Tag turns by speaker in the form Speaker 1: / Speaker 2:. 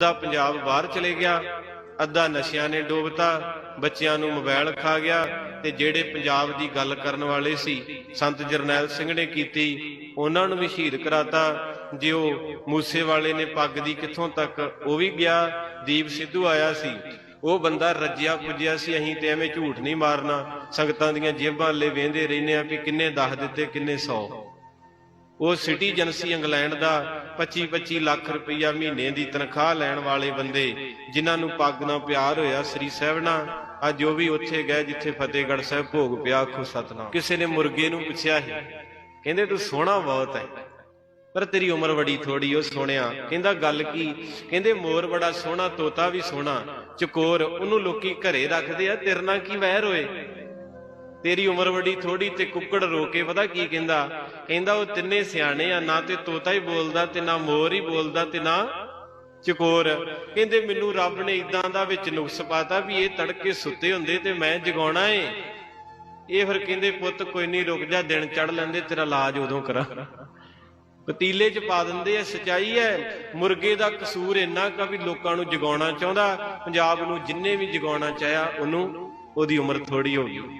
Speaker 1: ਅੱਧਾ ਪੰਜਾਬ ਬਾਹਰ ਚਲੇ ਗਿਆ, ਅੱਧਾ ਨਸ਼ਿਆਂ ਨੇ ਡੋਬਤਾ, ਬੱਚਿਆਂ ਨੂੰ ਮੋਬਾਈਲ ਖਾ ਗਿਆ ਤੇ ਜਿਹੜੇ ਪੰਜਾਬ ਦੀ ਗੱਲ ਕਰਨ ਵਾਲੇ ਸੀ, ਸੰਤ ਜਰਨੈਲ ਸਿੰਘ ਨੇ ਕੀਤੀ, ਉਹਨਾਂ ਨੂੰ ਵੀ ਸ਼ਹੀਦ ਕਰਾਤਾ। ਜੇ ਉਹ ਮੂਸੇ ਵਾਲੇ ਨੇ ਪੱਗ ਦੀ ਕਿੱਥੋਂ ਤੱਕ, ਉਹ ਵੀ ਗਿਆ, ਦੀਪ ਸਿੱਧੂ ਆਇਆ ਸੀ। ਉਹ ਬੰਦਾ ਰੱਜਿਆ ਪੁੱਜਿਆ ਸੀ, ਅਸੀਂ ਤੇ ਐਵੇਂ ਝੂਠ ਨਹੀਂ ਮਾਰਨਾ। ਸੰਗਤਾਂ ਦੀਆਂ ਜੇਬਾਂ ਲੈ ਵੇਂਦੇ ਰਹਿੰਦੇ ਆ ਕਿ ਕਿੰਨੇ ਦੱਸ ਦਿੱਤੇ, ਕਿੰਨੇ 100 ਉਹ ਸਿਟੀਜ਼ਨ ਇੰਗਲੈਂਡ ਦਾ 25 25 ਲੱਖ ਰੁਪਈਆ ਮਹੀਨੇ ਦੀ ਤਨਖਾਹ ਲੈਣ ਵਾਲੇ ਬੰਦੇ ਜਿਨ੍ਹਾਂ ਨੂੰ ਪੱਗ ਨਾਲ ਪਿਆਰ ਹੋਇਆ, ਸ੍ਰੀ ਸਹਿਬਣਾ ਅੱਜ ਉਹ ਵੀ ਉੱਥੇ ਗਏ ਜਿੱਥੇ ਫਤਿਹਗੜ੍ਹ ਸਾਹਿਬ ਭੋਗ ਪਿਆ, ਆਖੋ ਸਤਨਾਮ। ਕਿਸੇ ਨੇ ਮੁਰਗੇ ਨੂੰ ਪੁੱਛਿਆ ਸੀ, ਕਹਿੰਦੇ, ਤੂੰ ਸੋਹਣਾ ਬਹੁਤ ਹੈ, ਪਰ ਤੇਰੀ ਉਮਰ ਬੜੀ ਥੋੜੀ ਉਹ ਸੋਹਣਿਆ ਕਹਿੰਦਾ, ਗੱਲ ਕੀ? ਕਹਿੰਦੇ, ਮੋਰ ਬੜਾ ਸੋਹਣਾ, ਤੋਤਾ ਵੀ ਸੋਹਣਾ, ਚਕੋਰ, ਉਹਨੂੰ ਲੋਕੀ ਘਰੇ ਰੱਖਦੇ ਆ, ਤੇਰੇ ਨਾਲ ਕੀ ਵਹਿਰ ਹੋਏ? ਤੇਰੀ ਉਮਰ ਵੱਡੀ ਥੋੜੀ ਤੇ ਕੁੱਕੜ ਰੋ ਕੇ, ਪਤਾ ਕੀ ਕਹਿੰਦਾ? ਕਹਿੰਦਾ, ਉਹ ਤਿੰਨੇ ਸਿਆਣੇ ਆ, ਨਾ ਤੇ ਤੋਤਾ ਹੀ ਬੋਲਦਾ ਤੇ ਨਾ ਮੋਰ ਹੀ ਬੋਲਦਾ ਤੇ ਨਾ ਚਕੋਰ। ਕਹਿੰਦੇ, ਮੈਨੂੰ ਰੱਬ ਨੇ ਇਦਾਂ ਦਾ ਵਿੱਚ ਨੁਕਸ ਪਾਤਾ ਵੀ ਇਹ ਤੜਕੇ ਸੁੱਤੇ ਹੁੰਦੇ ਤੇ ਮੈਂ ਜਗਾਉਣਾ ਏ। ਇਹ ਫਿਰ ਕਹਿੰਦੇ, ਪੁੱਤ, ਕੋਈ ਨਹੀਂ ਰੁਕ ਜਾ, ਦਿਨ ਚੜ ਲੈਂਦੇ, ਤੇਰਾ ਇਲਾਜ ਉਦੋਂ ਕਰਾਂ। ਪਤੀਲੇ 'ਚ ਪਾ ਦਿੰਦੇ ਆ, ਸਚਾਈ ਹੈ ਮੁਰਗੇ ਦਾ ਕਸੂਰ ਇੰਨਾ ਕਾ ਵੀ ਲੋਕਾਂ ਨੂੰ ਜਗਾਉਣਾ ਚਾਹੁੰਦਾ, ਪੰਜਾਬ ਨੂੰ ਜਿੰਨੇ ਵੀ ਜਗਾਉਣਾ ਚਾਹਿਆ, ਉਹਨੂੰ ਉਹਦੀ ਉਮਰ ਥੋੜੀ ਹੋ ਗਈ।